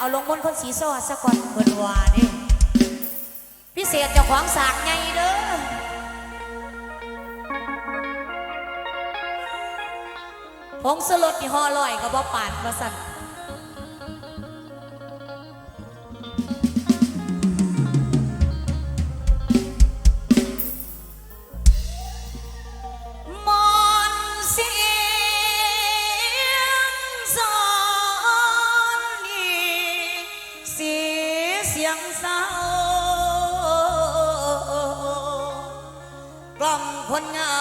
เอาลงบนคนสีซอซะก่อนเพิ่นว่าเด้พิเศษเจ้าของสากไงเด้อผงสลดที่ห่อลอยก็บ่ปานว่าสั่น คนเหงา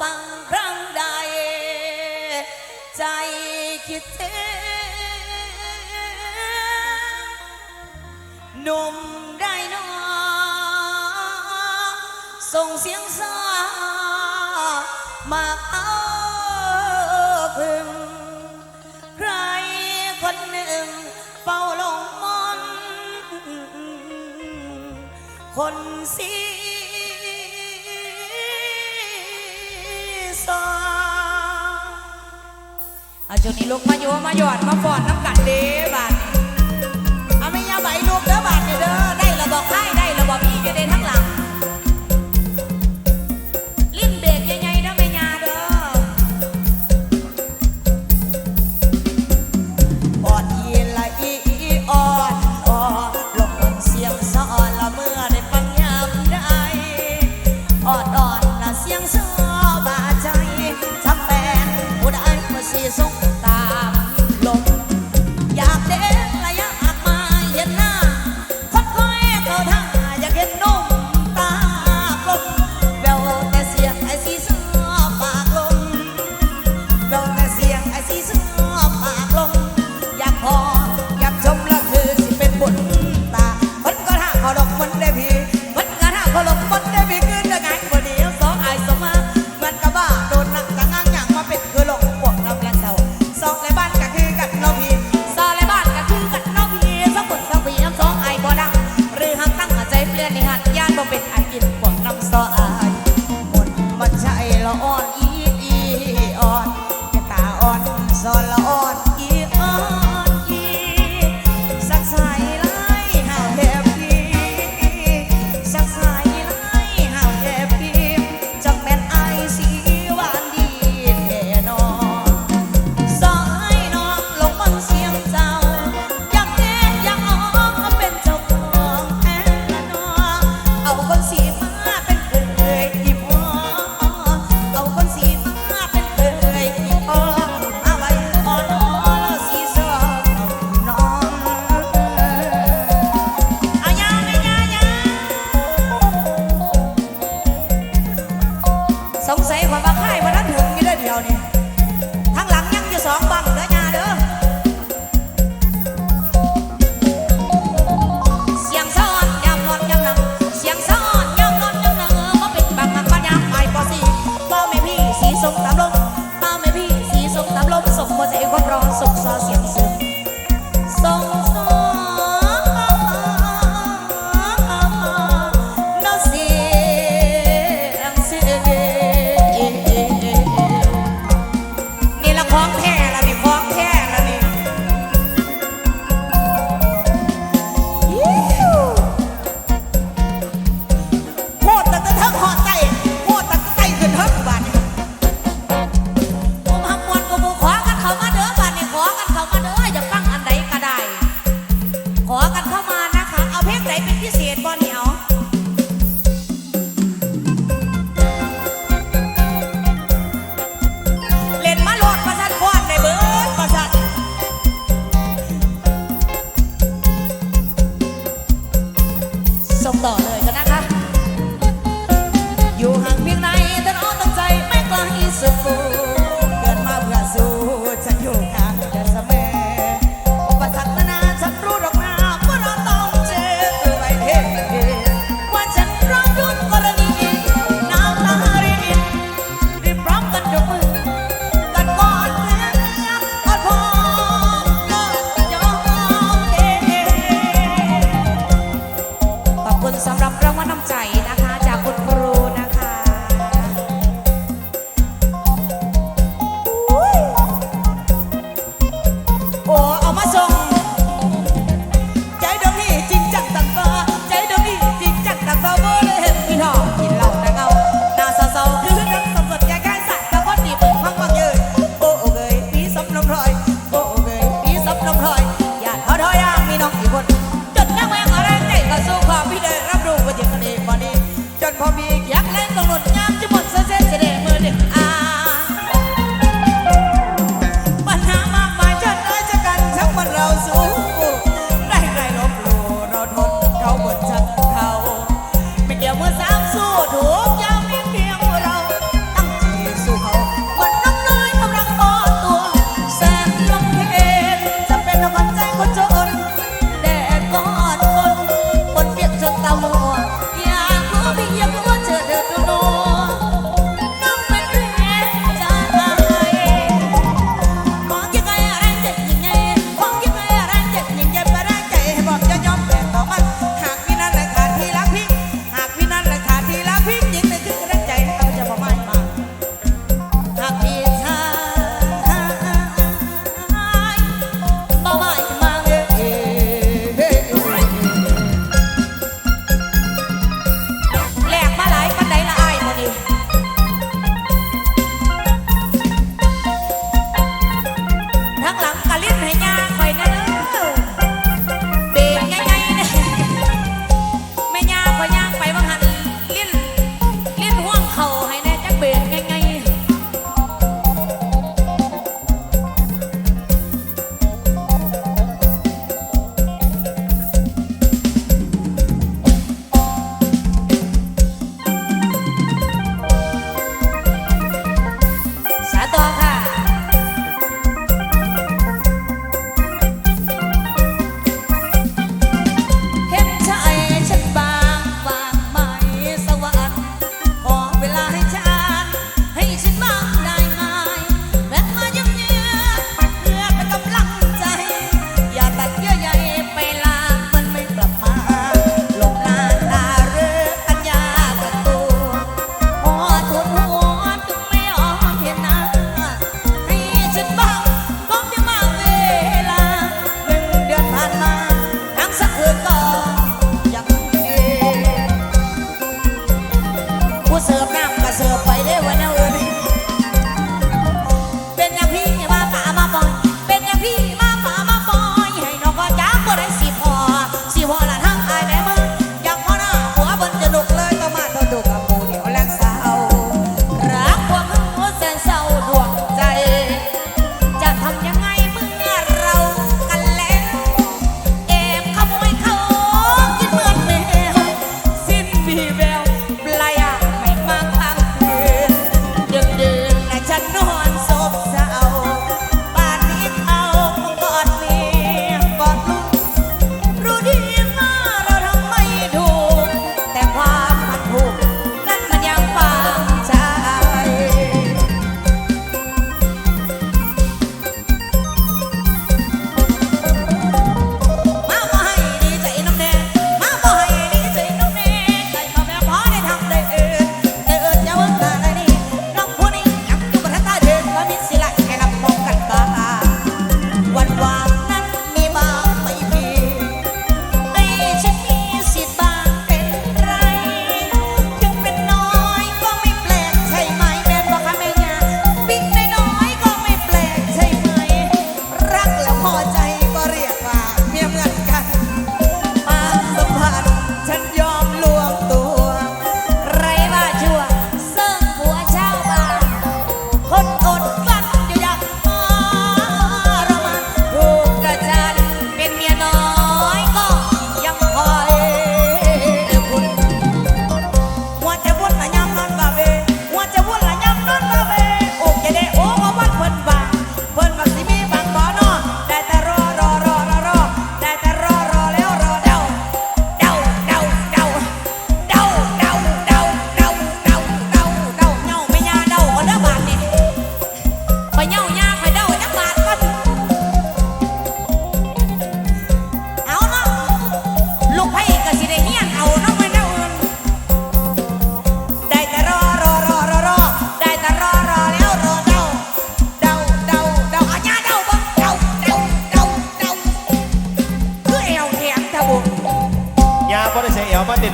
ฟังครั้งใด ใจคิดถึงหนุ่มได้นอส่งเสียงซามาเอาพึงใครคนหนึ่งเฝ้าลงมน คนสี สองอาจนี้ลูกมาโยมาหยอดมาฟอนน้ำกัดเด้บาดนี้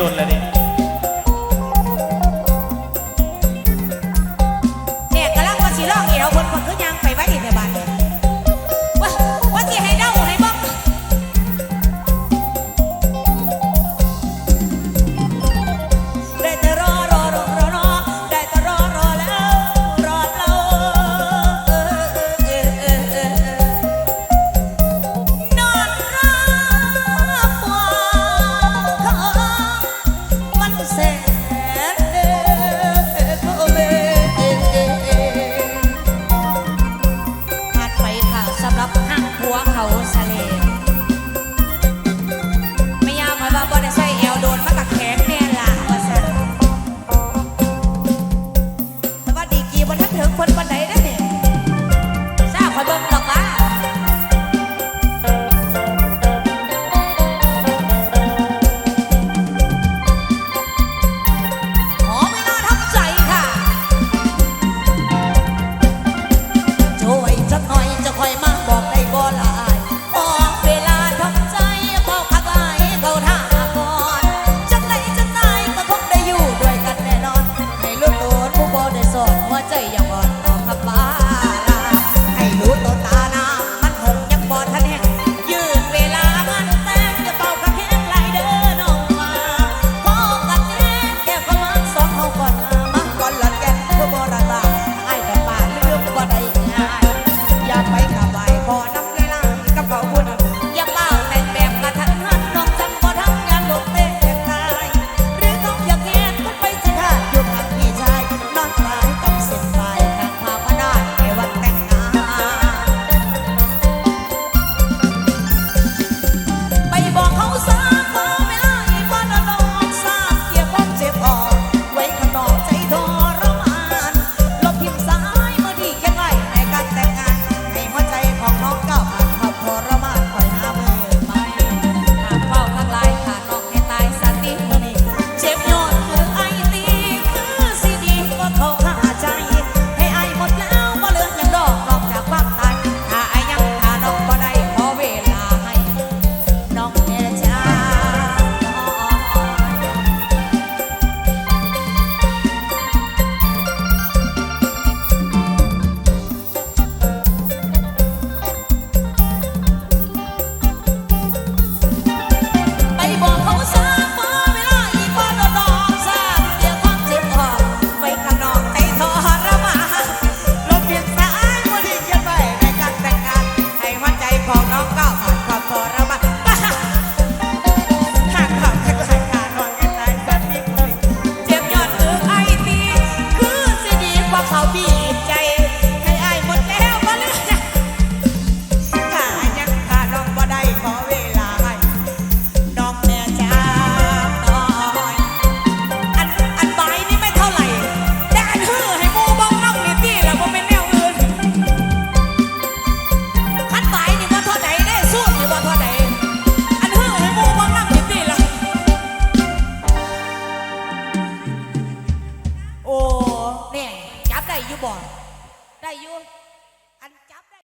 เห้า